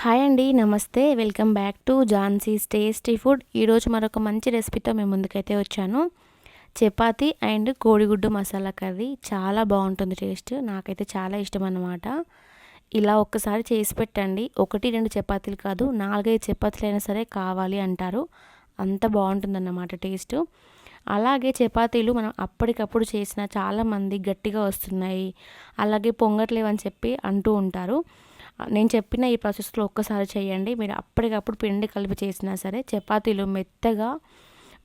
Hi అండి నమస్తే. Welcome back to Jhansi's tasty food. ఈరోజు మరొక మంచి రెసిపీతో మేము ముందుకైతే వచ్చాను. చపాతి అండ్ కోడిగుడ్డు మసాలా కర్రీ చాలా బాగుంటుంది టేస్ట్. నాకైతే చాలా ఇష్టం అన్నమాట. ఇలా ఒక్కసారి చేసి పెట్టండి. ఒకటి రెండు చపాతీలు కాదు నాలుగైదు చపాతీలు అయినా సరే కావాలి అంటారు. అంత బాగుంటుందన్నమాట టేస్ట్. అలాగే చపాతీలు మనం అప్పటికప్పుడు చేసిన చాలామంది గట్టిగా వస్తున్నాయి. అలాగే పొంగట్లేవని చెప్పి అంటూ ఉంటారు. నేను చెప్పిన ఈ ప్రాసెస్లో ఒక్కసారి చేయండి. మీరు అప్పటికప్పుడు పిండి కలిపి చేసినా సరే చపాతీలు మెత్తగా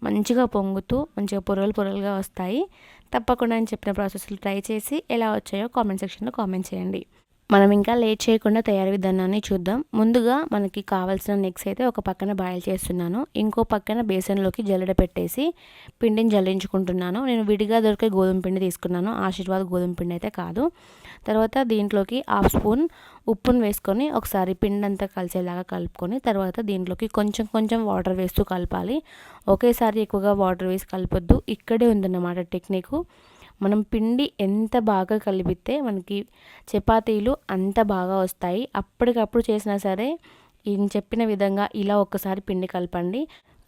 మంచిగా పొంగుతూ మంచిగా పొరలు పొరలుగా వస్తాయి. తప్పకుండా నేను చెప్పిన ప్రాసెస్లు ట్రై చేసి ఎలా వచ్చాయో కామెంట్ సెక్షన్లో కామెంట్ చేయండి. మనం ఇంకా లేట్ చేయకుండా తయారీ విధానాన్ని చూద్దాం. ముందుగా మనకి కావాల్సిన నెక్స్ అయితే ఒక పక్కన బాయిల్ చేస్తున్నాను. ఇంకో పక్కన బేసన్లోకి జల్లెడ పెట్టేసి పిండిని జల్లించుకుంటున్నాను. నేను విడిగా దొరికే గోధుమ పిండి తీసుకున్నాను. ఆశీర్వాద్ గోధుమ పిండి అయితే కాదు. తర్వాత దీంట్లోకి హాఫ్ స్పూన్ ఉప్పును వేసుకొని ఒకసారి పిండి అంతా కలిసేలాగా కలుపుకొని తర్వాత దీంట్లోకి కొంచెం కొంచెం వాటర్ వేస్తూ కలపాలి. ఒకేసారి ఎక్కువగా వాటర్ వేసి కలపొద్దు. ఇక్కడే ఉందన్నమాట టెక్నిక్. మనం పిండి ఎంత బాగా కలిపితే మనకి చపాతీలు అంత బాగా వస్తాయి. అప్పటికప్పుడు చేసినా సరే నేను చెప్పిన విధంగా ఇలా ఒక్కసారి పిండి కలపండి.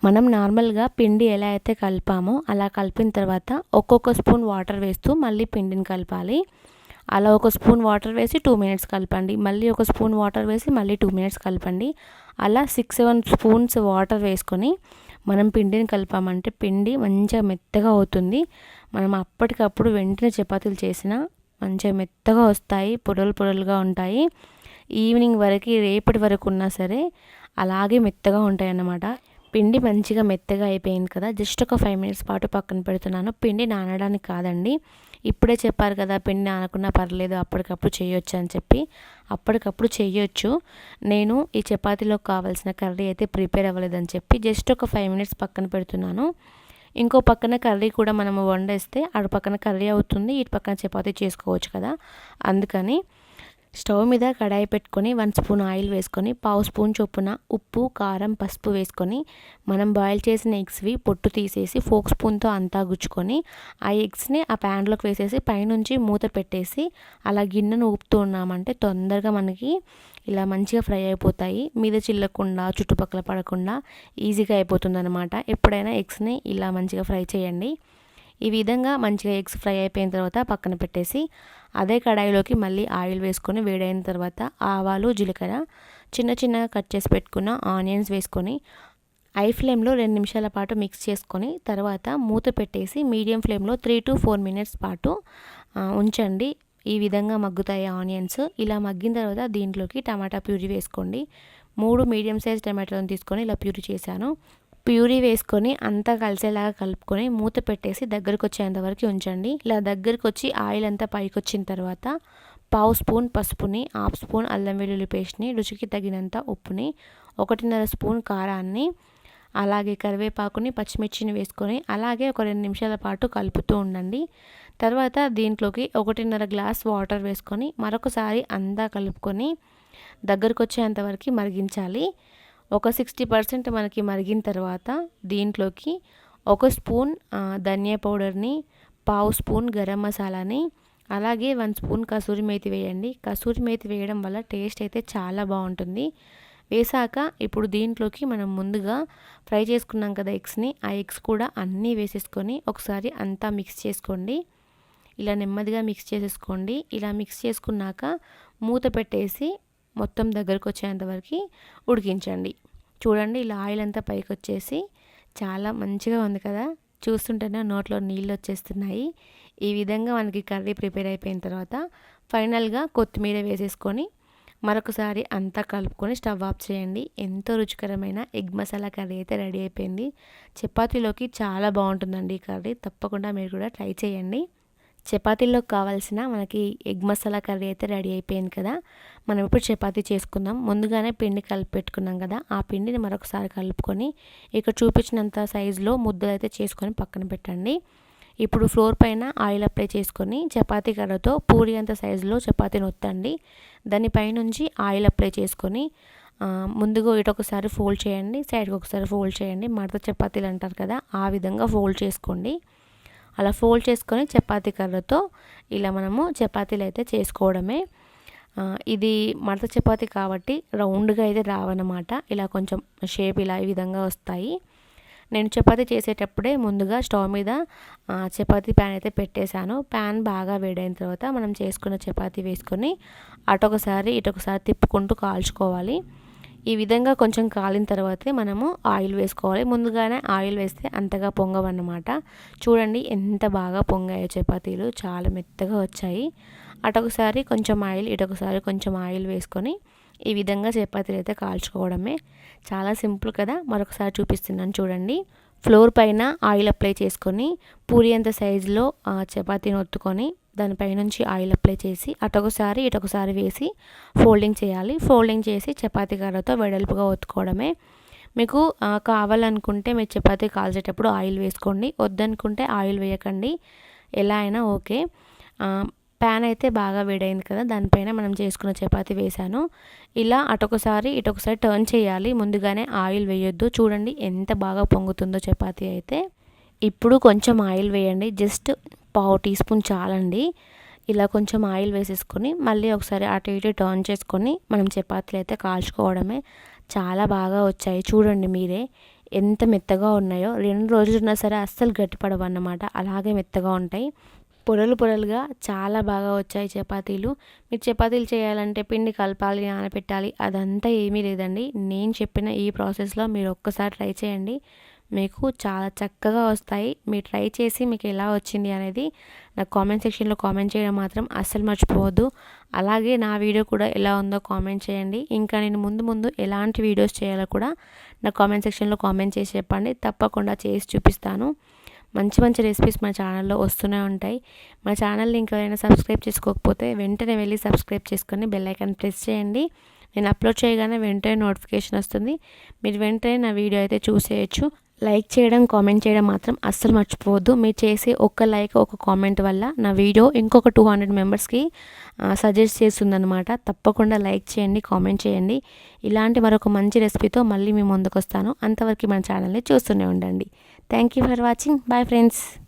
మనం నార్మల్గా పిండి ఎలా అయితే కలిపామో అలా కలిపిన తర్వాత ఒక్కొక్క స్పూన్ వాటర్ వేస్తూ మళ్ళీ పిండిని కలపాలి. అలా ఒక స్పూన్ వాటర్ వేసి టూ మినిట్స్ కలపండి. మళ్ళీ ఒక స్పూన్ వాటర్ వేసి మళ్ళీ టూ మినిట్స్ కలపండి. అలా సిక్స్ సెవెన్ స్పూన్స్ వాటర్ వేసుకొని మనం పిండిని కలిపామంటే పిండి మంచిగా మెత్తగా అవుతుంది. మనం అప్పటికప్పుడు వెంటనే చపాతీలు చేసినా మంచిగా మెత్తగా వస్తాయి పొడలు పొడలుగా ఉంటాయి. ఈవినింగ్ వరకు రేపటి వరకు ఉన్నా సరే అలాగే మెత్తగా ఉంటాయి అన్నమాట పిండి మంచిగా మెత్తగా అయిపోయింది కదా జస్ట్ ఒక ఫైవ్ మినిట్స్ పాటు పక్కన పెడుతున్నాను. పిండి నానడానికి కాదండి ఇప్పుడే చెప్పారు కదా పిండి నానకున్నా పర్లేదు అప్పటికప్పుడు చేయొచ్చు అని చెప్పి. అప్పటికప్పుడు చేయొచ్చు. నేను ఈ చపాతీలో కావాల్సిన కర్రీ అయితే ప్రిపేర్ అవ్వలేదని చెప్పి జస్ట్ ఒక ఫైవ్ మినిట్స్ పక్కన పెడుతున్నాను. ఇంకో పక్కన కర్రీ కూడా మనము వండేస్తే అటు పక్కన కర్రీ అవుతుంది ఇటు పక్కన చపాతీ చేసుకోవచ్చు కదా. అందుకని స్టవ్ మీద కడాయి పెట్టుకొని వన్ స్పూన్ ఆయిల్ వేసుకొని పావు స్పూన్ చొప్పున ఉప్పు కారం పసుపు వేసుకొని మనం బాయిల్ చేసిన ఎగ్స్వి పొట్టు తీసేసి ఫోక్ స్పూన్తో అంతా గుచ్చుకొని ఆ ఎగ్స్ని ఆ ప్యాన్లోకి వేసేసి పైనుంచి మూత పెట్టేసి అలా గిన్నెను ఊపుతూ ఉన్నామంటే తొందరగా మనకి ఇలా మంచిగా ఫ్రై అయిపోతాయి. మీద చిల్లకుండా చుట్టుపక్కల పడకుండా ఈజీగా అయిపోతుంది అనమాట ఎప్పుడైనా ఎగ్స్ని ఇలా మంచిగా ఫ్రై చేయండి. ఈ విధంగా మంచిగా ఎగ్స్ ఫ్రై అయిపోయిన తర్వాత పక్కన పెట్టేసి అదే కడాయిలోకి మళ్ళీ ఆయిల్ వేసుకొని వేడైన తర్వాత ఆవాలు జీలకర్ర చిన్న చిన్నగా కట్ చేసి పెట్టుకున్న ఆనియన్స్ వేసుకొని ఐ ఫ్లేమ్లో రెండు నిమిషాల పాటు మిక్స్ చేసుకొని తర్వాత మూత పెట్టేసి మీడియం ఫ్లేమ్లో త్రీ టు ఫోర్ మినిట్స్ పాటు ఉంచండి. ఈ విధంగా మగ్గుతాయి ఆనియన్స్. ఇలా మగ్గిన తర్వాత దీంట్లోకి టమాటా ప్యూరీ వేసుకోండి. మూడు మీడియం సైజ్ టమాటాలను తీసుకొని ఇలా ప్యూరీ చేశాను. ప్యూరీ వేసుకొని అంతా కలిసేలాగా కలుపుకొని మూత పెట్టేసి దగ్గరకు వచ్చేంత వరకు ఉంచండి. ఇలా దగ్గరకు వచ్చి ఆయిల్ అంతా పైకి వచ్చిన తర్వాత పావు స్పూన్ పసుపుని హాఫ్ స్పూన్ అల్లం వెల్లుల్లి పేస్ట్ని రుచికి తగినంత ఉప్పుని ఒకటిన్నర స్పూన్ కారాన్ని అలాగే కరివేపాకుని పచ్చిమిర్చిని వేసుకొని అలాగే ఒక రెండు నిమిషాల పాటు కలుపుతూ ఉండండి. తర్వాత దీంట్లోకి ఒకటిన్నర గ్లాస్ వాటర్ వేసుకొని మరొకసారి అంతా కలుపుకొని దగ్గరకు వచ్చేంతవరకు మరిగించాలి. ఒక సిక్స్టీ పర్సెంట్ మనకి మరిగిన తర్వాత దీంట్లోకి ఒక స్పూన్ ధనియా పౌడర్ని పావు స్పూన్ గరం మసాలాని అలాగే వన్ స్పూన్ కసూరి మేతి వేయండి. కసూరి మేతి వేయడం వల్ల టేస్ట్ అయితే చాలా బాగుంటుంది. వేసాక ఇప్పుడు దీంట్లోకి మనం ముందుగా ఫ్రై చేసుకున్నాం కదా ఎగ్స్ని ఆ ఎగ్స్ కూడా అన్నీ వేసేసుకొని ఒకసారి అంతా మిక్స్ చేసుకోండి. ఇలా నెమ్మదిగా మిక్స్ చేసేసుకోండి. ఇలా మిక్స్ చేసుకున్నాక మూత పెట్టేసి మొత్తం దగ్గరకు వచ్చేంతవరకు ఉడికించండి. చూడండి ఇలా ఆయిల్ అంతా పైకి వచ్చేసి చాలా మంచిగా ఉంది కదా. చూస్తుంటేనే నోట్లో నీళ్ళు వచ్చేస్తున్నాయి ఈ విధంగా మనకి కర్రీ ప్రిపేర్ అయిపోయిన తర్వాత ఫైనల్గా కొత్తిమీర వేసేసుకొని మరొకసారి అంతా కలుపుకొని స్టవ్ ఆఫ్ చేయండి. ఎంతో రుచికరమైన ఎగ్ మసాలా కర్రీ అయితే రెడీ అయిపోయింది. చపాతీలోకి చాలా బాగుంటుందండి ఈ కర్రీ. తప్పకుండా మీరు కూడా ట్రై చేయండి. చపాతీలోకి కావాల్సిన మనకి ఎగ్ మసాలా కర్రీ అయితే రెడీ అయిపోయింది కదా. మనం ఇప్పుడు చపాతీ చేసుకుందాం. ముందుగానే పిండి కలిపి పెట్టుకున్నాం కదా. ఆ పిండిని మరొకసారి కలుపుకొని ఇక్కడ చూపించినంత సైజులో ముద్దలు అయితే చేసుకొని పక్కన పెట్టండి. ఇప్పుడు ఫ్లోర్ పైన ఆయిల్ అప్లై చేసుకొని చపాతీ కర్రతో పూరి అంత సైజులో చపాతీని ఒత్తండి దానిపైనుంచి ఆయిల్ అప్లై చేసుకొని ముందుగా ఇటు ఒకసారి ఫోల్డ్ చేయండి. సైడ్కి ఒకసారి ఫోల్డ్ చేయండి. మడత చపాతీలు అంటారు కదా ఆ విధంగా ఫోల్డ్ చేసుకోండి. అలా ఫోల్డ్ చేసుకొని చపాతీ కర్రతో ఇలా మనము చపాతీలు అయితే చేసుకోవడమే. ఇది మడత చపాతి కాబట్టి రౌండ్గా అయితే రావన్నమాట. ఇలా కొంచెం షేప్ ఇలా ఈ విధంగా వస్తాయి. నేను చపాతీ చేసేటప్పుడే ముందుగా స్టవ్ మీద చపాతీ ప్యాన్ అయితే పెట్టేశాను. ప్యాన్ బాగా వేడైన తర్వాత మనం చేసుకున్న చపాతీ వేసుకొని అటొకసారి ఇటొకసారి తిప్పుకుంటూ కాల్చుకోవాలి. ఈ విధంగా కొంచెం కాలిన తర్వాతే మనము ఆయిల్ వేసుకోవాలి. ముందుగానే ఆయిల్ వేస్తే అంతగా పొంగవన్నమాట. చూడండి ఎంత బాగా పొంగాయో చపాతీలు. చాలా మెత్తగా వచ్చాయి. అటొకసారి కొంచెం ఆయిల్ ఇటొకసారి కొంచెం ఆయిల్ వేసుకొని ఈ విధంగా చపాతీలు అయితే కాల్చుకోవడమే. చాలా సింపుల్ కదా? మరొకసారి చూపిస్తున్నాను చూడండి. ఫ్లోర్ పైన ఆయిల్ అప్లై చేసుకొని పూరి అంత సైజులో చపాతీని ఒత్తుకొని దానిపైనుంచి ఆయిల్ అప్లై చేసి అటొకసారి ఇటొకసారి వేసి ఫోల్డింగ్ చేయాలి. ఫోల్డింగ్ చేసి చపాతీ కర్రతో వెడల్పుగా ఒత్తుకోవడమే. మీకు కావాలనుకుంటే మీరు చపాతీ కాల్చేటప్పుడు ఆయిల్ వేసుకోండి. వద్దనుకుంటే ఆయిల్ వేయకండి. ఎలా అయినా ఓకే. ప్యాన్ అయితే బాగా వేడైంది కదా దానిపైన మనం చేసుకున్న చపాతి వేసాను ఇలా అటొకసారి ఇటొకసారి టర్న్ చేయాలి. ముందుగానే ఆయిల్ వేయొద్దు. చూడండి ఎంత బాగా పొంగుతుందో చపాతీ అయితే. ఇప్పుడు కొంచెం ఆయిల్ వేయండి. జస్ట్ పావు టీ స్పూన్ చాలండి. ఇలా కొంచెం ఆయిల్ వేసేసుకొని మళ్ళీ ఒకసారి అటు ఇటు టర్న్ చేసుకొని మనం చపాతీలు అయితే కాల్చుకోవడమే. చాలా బాగా వచ్చాయి. చూడండి మీరే ఎంత మెత్తగా ఉన్నాయో. రెండు రోజులు ఉన్నా సరే అస్సలు గట్టిపడవు అన్నమాట అలాగే మెత్తగా ఉంటాయి. పొరలు పొరలుగా చాలా బాగా వచ్చాయి చపాతీలు. మీరు చపాతీలు చేయాలంటే పిండి కలపాలి నానపెట్టాలి అదంతా ఏమీ లేదండి. నేను చెప్పిన ఈ ప్రాసెస్లో మీరు ఒక్కసారి ట్రై చేయండి. మీకు చాలా చక్కగా వస్తాయి. మీరు ట్రై చేసి మీకు ఎలా వచ్చింది అనేది నాకు కామెంట్ సెక్షన్లో కామెంట్ చేయడం మాత్రం అస్సలు మర్చిపోవద్దు. అలాగే నా వీడియో కూడా ఎలా ఉందో కామెంట్ చేయండి. ఇంకా నేను ముందు ముందు ఎలాంటి వీడియోస్ చేయాలో కూడా నా కామెంట్ సెక్షన్లో కామెంట్ చేసి చెప్పండి. తప్పకుండా చేసి చూపిస్తాను. మంచి మంచి రెసిపీస్ మా ఛానల్లో వస్తూనే ఉంటాయి. మన ఛానల్ని ఇంకెవరైనా సబ్స్క్రైబ్ చేసుకోకపోతే వెంటనే వెళ్ళి సబ్స్క్రైబ్ చేసుకొని బెల్ ఐకాన్ ప్రెస్ చేయండి. నేను అప్లోడ్ చేయగానే వెంటనే నోటిఫికేషన్ వస్తుంది. మీరు వెంటనే నా వీడియో అయితే చూసేయచ్చు. లైక్ చేయడం కామెంట్ చేయడం మాత్రం అస్సలు మర్చిపోవద్దు. మీరు చేసే ఒక్క లైక్ ఒక కామెంట్ వల్ల నా వీడియో ఇంకొక టూ హండ్రెడ్ మెంబర్స్కి సజెస్ట్ చేస్తుందనమాట తప్పకుండా లైక్ చేయండి కామెంట్ చేయండి. ఇలాంటి మరొక మంచి రెసిపీతో మళ్ళీ మీ ముందుకు వస్తాను అంతవరకు మన ఛానల్ని చూస్తూనే ఉండండి. Thank you for watching. Bye friends.